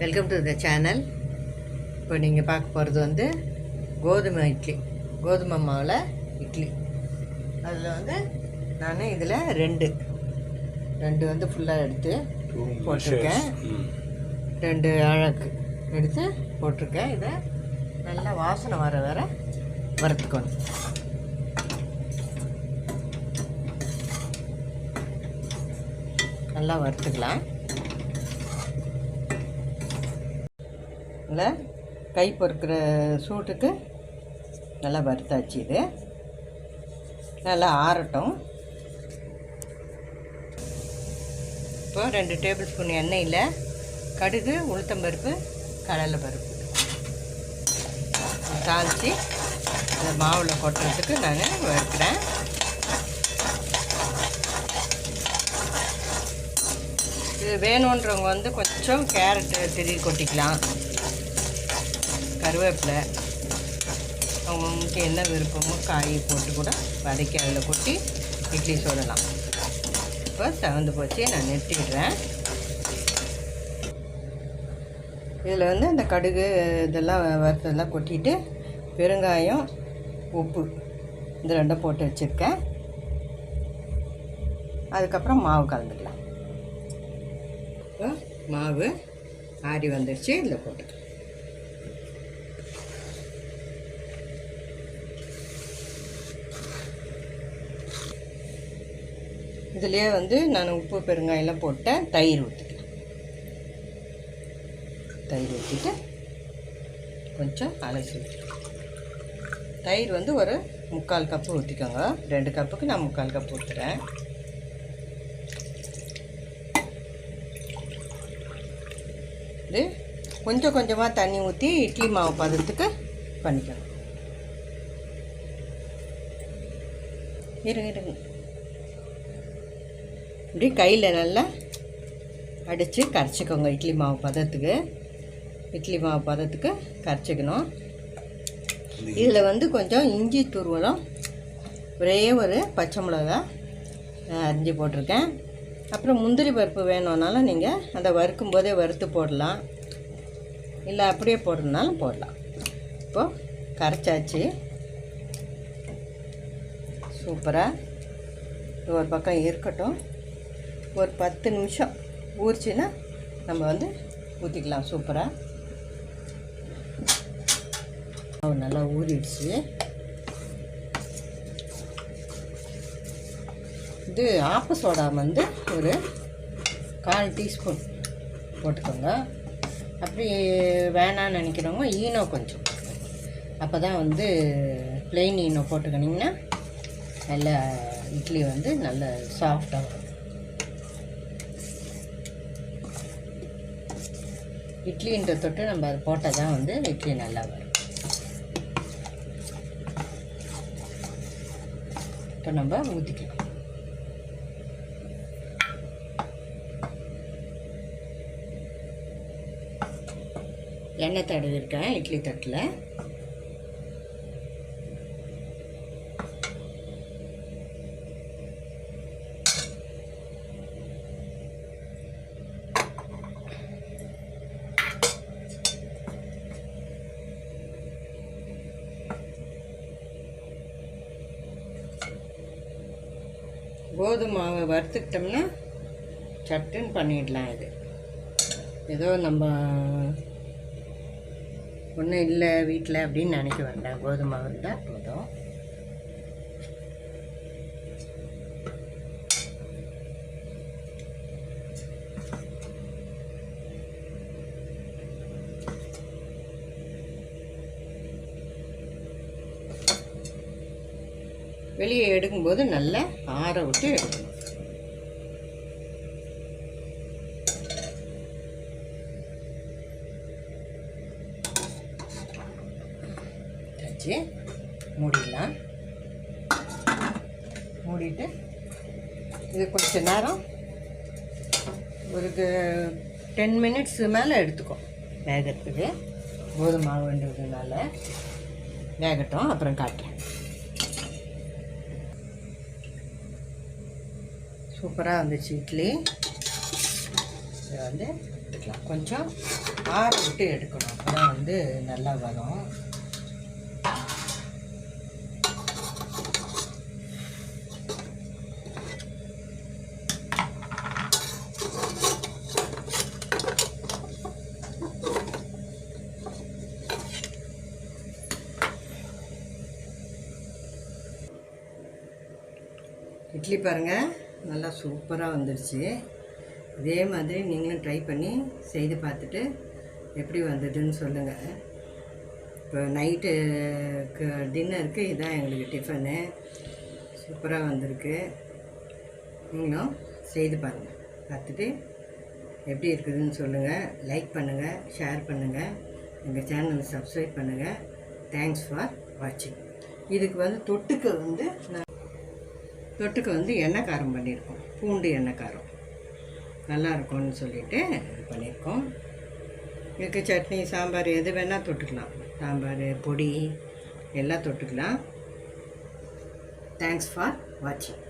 Welcome to the channel இப்போ நீங்கள் பார்க்க போகிறது வந்து கோதுமை இட்லி. கோதுமை மாவில் இட்லி. அதில் வந்து நான் இதில் ரெண்டு. ரெண்டு வந்து ஃபுல்லாக எடுத்து போட்டிருக்கேன். ரெண்டு அழகு எடுத்து போட்டிருக்கேன். இதை நல்லா வாசனை வர வர வறுத்துக்கணும் நல்லா வறுத்துக்கலாம். இல்லை கை பொறுக்கிற சூட்டுக்கு நல்லா வறுத்தாச்சு இது. நல்லா ஆறட்டும். இப்போ ரெண்டு டேபிள் ஸ்பூன் எண்ணெயில் கடுகு உளுத்தம்பருப்பு கடலை பருப்பு. தாளித்து அந்த மாவில் கொட்டுறதுக்கு நான் வறுக்கிறேன். இது வேணுன்றவங்க வந்து கொஞ்சம் கேரட்டு திருவி கொட்டிக்கலாம். கருவேப்பிலை அவங்களுக்கு என்ன விருப்பமோ காய் போட்டு கூட வதக்கி அதில் கொட்டி இட்லி சுடலாம். இப்போ செவந்து போச்சு நான் நிறுத்திடுறேன். இதில் வந்து இந்த கடுகு இதெல்லாம் வறுத்ததெல்லாம் கொட்டிட்டு பெருங்காயம் உப்பு இந்த ரெண்டும் போட்டு வச்சுருக்கேன். அதுக்கப்புறம் மாவு கலந்துக்கலாம். இப்போ மாவு ஆறி வந்துடுச்சு இதில் போட்டுக்கலாம். இதுலேயே வந்து நான் உப்பு பெருங்காயெல்லாம் போட்டேன் தயிர் ஊற்றிக்கலாம் தயிர் ஊற்றிட்டு கொஞ்சம் அலசி ஊற்றிக்கலாம் தயிர் வந்து ஒரு முக்கால் கப்பு ஊற்றிக்கோங்க ரெண்டு கப்புக்கு நான் முக்கால் கப்பு ஊற்றுறேன் இது கொஞ்சம் கொஞ்சமாக தண்ணி ஊற்றி இட்லி மாவு பதத்துக்கு பண்ணிக்கணும் இருங்க இருங்க. இப்படி கையில் நல்லா அடித்து கரைச்சிக்கோங்க இட்லி மாவு பதத்துக்கு. இட்லி மாவு பதத்துக்கு கரைச்சிக்கணும். இதில் வந்து கொஞ்சம் இஞ்சி துருவலும் ஒரே ஒரு பச்சை மிளகா அரிஞ்சு போட்டிருக்கேன். அப்புறம் முந்திரி பருப்பு வேணும்னாலும் நீங்கள் அந்த வறுக்கும் போதே வறுத்து போடலாம். இல்லை அப்படியே போடுறதுனாலும் போடலாம். இப்போது கரைச்சாச்சு. சூப்பராக ஒரு பக்கம் இருக்கட்டும். ஒரு பத்து நிமிஷம் ஊறிச்சுன்னா நம்ம வந்து ஊற்றிக்கலாம் சூப்பராக மாவு நல்லா ஊறிடுச்சு. இது ஆப்ப சோடா வந்து ஒரு கால் டீஸ்பூன் போட்டுக்கோங்க. அப்படி வேணான்னு நினைக்கிறவங்க ஈனோ கொஞ்சம் அப்போ தான் வந்து பிளெயின் ஈனோ போட்டுக்கினிங்கன்னா நல்ல இட்லி வந்து நல்ல சாஃப்டாக வரும். இட்லின்ற தொட்டு நம்ம அது போட்டால் தான் வந்து இட்லி நல்லா வரும். இப்போ நம்ம ஊற்றிக்கலாம் எண்ணெய் தடவி இருக்கேன் இட்லி தட்டில். கோதுமை மாவை வறுத்துக்கிட்டோம்னா சட்டுன்னு பண்ணிடலாம் இது. ஏதோ நம்ம ஒன்றும் இல்லை வீட்டில் அப்படின்னு நினைக்க வேண்டாம். கோதுமை மாவு இருந்தால் போதும். வெளியே எடுக்கும்போது நல்லா ஆற விட்டு எடுக்கணும். வச்சு மூடிடலாம். மூடிட்டு இது கொஞ்ச நேரம் ஒரு டென் மினிட்ஸ் மேலே எடுத்துக்கும் வேகத்துக்கு. கோதுமை மாவுன்றதுனால வேகட்டும் அப்புறம் காட்டுறேன். சூப்பராக வந்துச்சு இட்லி. இதை வந்து எடுத்துக்கலாம். கொஞ்சம் ஆற விட்டு எடுக்கணும். அப்போ தான் வந்து நல்லா வரும். இட்லி பாருங்கள் நல்லா சூப்பராக வந்துடுச்சு இதே மாதிரி நீங்களும் ட்ரை பண்ணி செய்து பார்த்துட்டு எப்படி வந்ததுன்னு சொல்லுங்கள் இப்போ நைட்டுக்கு டின்னருக்கு இதுதான் எங்களுக்கு டிஃபனு சூப்பராக வந்திருக்கு. நீங்களும் செய்து பாருங்கள் பார்த்துட்டு எப்படி இருக்குதுன்னு சொல்லுங்கள் லைக் பண்ணுங்கள் ஷேர் பண்ணுங்கள் எங்கள் சேனலை சப்ஸ்கிரைப் பண்ணுங்கள் தேங்க்ஸ் ஃபார் வாட்சிங் இதுக்கு வந்து தொட்டுக்க வந்து நான் தொட்டுக்க வந்து எண்ணெய் காரம் பண்ணியிருக்கோம். பூண்டு எண்ணெய் காரம். நல்லா இருக்கும்னு சொல்லிட்டு இது பண்ணியிருக்கோம். இதுக்கு சட்னி சாம்பார் எது வேணால் தொட்டுக்கலாம். சாம்பார் பொடி எல்லாம் தொட்டுக்கலாம். தேங்க்ஸ் ஃபார் வாட்சிங்